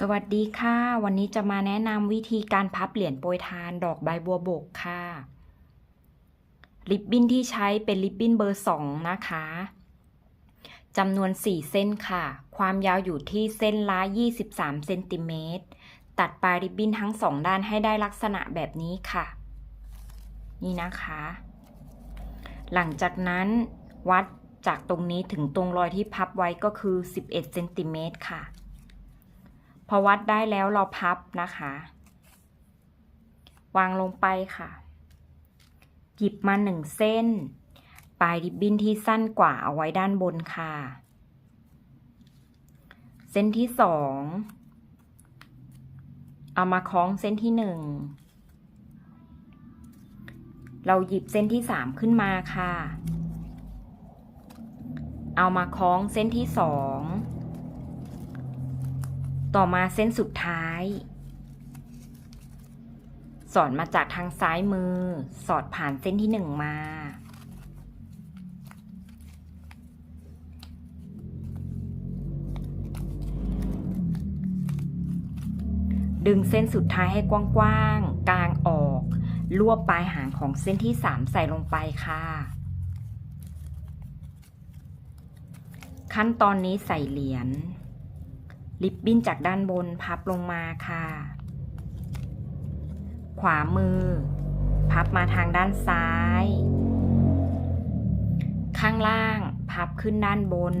สวัสดีค่ะ วันนี้จะมาแนะนำวิธีการพับเหรียญโปรยทานดอกใบบัวบกค่ะ ริบบิ้นที่ใช้เป็นริบบิ้นเบอร์ 2 นะคะจำนวน 4 เส้นค่ะ ความยาวอยู่ที่เส้นละ 23 เซนติเมตร ตัดปลายริบบิ้นทั้งสองด้านให้ได้ลักษณะแบบนี้ค่ะ นี่นะคะ หลังจากนั้นวัดจากตรงนี้ถึงตรงรอยที่พับไว้ก็คือ 11 เซนติเมตรค่ะ พอวัดได้แล้วเราพับนะคะ วางลงไปค่ะ หยิบมาหนึ่งเส้น ปลายริบบิ้นที่สั้นกว่าเอาไว้ด้านบนค่ะ เส้นที่สองเอามาคล้องเส้นที่หนึ่งเราหยิบเส้นที่สามขึ้นมาค่ะ เอามาคล้องเส้นที่สอง ต่อมาเส้นสุดท้าย สอดมาจากทางซ้ายมือ สอดผ่านเส้นที่หนึ่งมา ดึงเส้นสุดท้ายให้กว้างๆ กลางออก รวบปลายหางของเส้นที่สามใส่ลงไปค่ะ ขั้นตอนนี้ใส่เหรียญ ริบบิ้นจากด้านบนพับลงมาค่ะ ขวามือ พับมาทางด้านซ้าย ข้างล่าง พับขึ้นด้านบน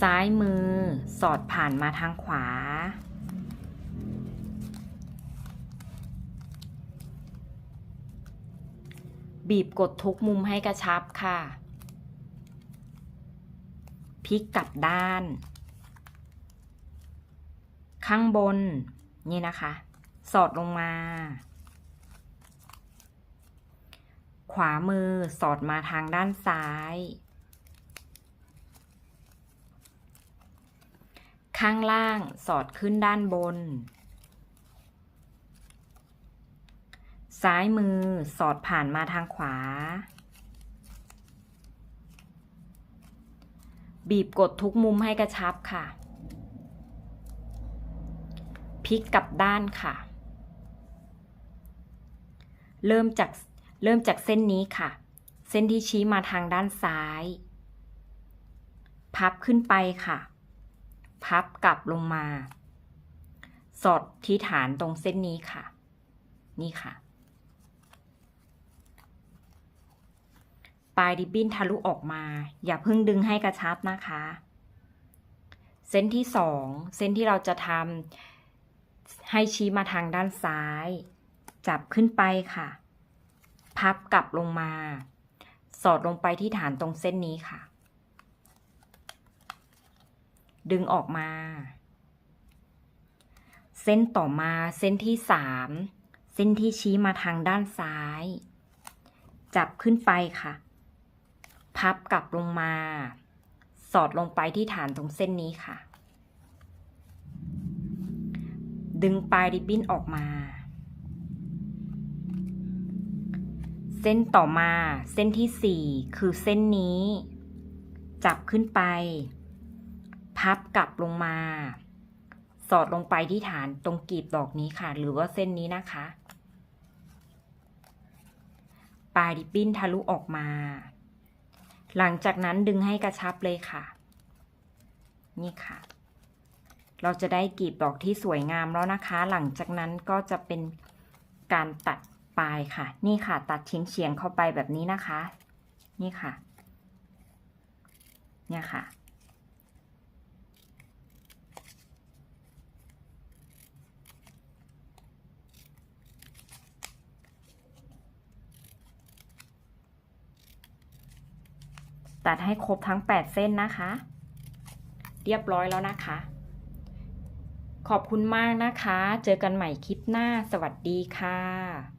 ซ้ายมือ สอดผ่านมาทางขวา บีบกดทุกมุมให้กระชับค่ะ พลิกกลับด้าน ข้างบน นี่นะคะ สอดลงมา ขวามือสอดมาทางด้านซ้าย ข้างล่างสอดขึ้นด้านบน ซ้ายมือสอดผ่านมาทางขวา บีบกดทุกมุมให้กระชับค่ะ พลิกกลับด้านค่ะ เริ่มจากเริ่มจากเส้นนี้ค่ะ เส้นที่ชี้มาทางด้านซ้าย พับขึ้นไปค่ะ พับกลับลงมา สอดที่ฐานตรงเส้นนี้ค่ะ นี่ค่ะ ปลายริบบิ้นทะลุออกมา อย่าเพิ่งดึงให้กระชับนะคะ เส้นที่สองเส้นที่เราจะทำให้ชี้มาทางด้านซ้าย จับขึ้นไปค่ะ พับกลับลงมา สอดลงไปที่ฐานตรงเส้นนี้ค่ะ ดึงออกมา เส้นต่อมาเส้นที่สามเส้นที่ชี้มาทางด้านซ้าย จับขึ้นไปค่ะ พับกลับลงมา สอดลงไปที่ฐานตรงเส้นนี้ค่ะ ดึงปลายริบบิ้นออกมา เส้นต่อมาเส้นที่สี่คือเส้นนี้ จับขึ้นไป พับกลับลงมา สอดลงไปที่ฐานตรงกลีบดอกนี้ค่ะ หรือว่าเส้นนี้นะคะ ปลายริบบิ้นทะลุออกมา หลังจากนั้นดึงให้กระชับเลยค่ะ นี่ค่ะ เราจะได้กลีบดอกที่สวยงามแล้วนะคะ หลังจากนั้นก็จะเป็นการตัดปลายค่ะ นี่ค่ะ ตัดเฉียงเฉียงเข้าไปแบบนี้นะคะ นี่ค่ะ เนี่ยค่ะ ตัดให้ครบทั้ง 8 เส้นนะคะ เรียบร้อยแล้วนะคะ ขอบคุณมากนะคะ เจอกันใหม่คลิปหน้า สวัสดีค่ะ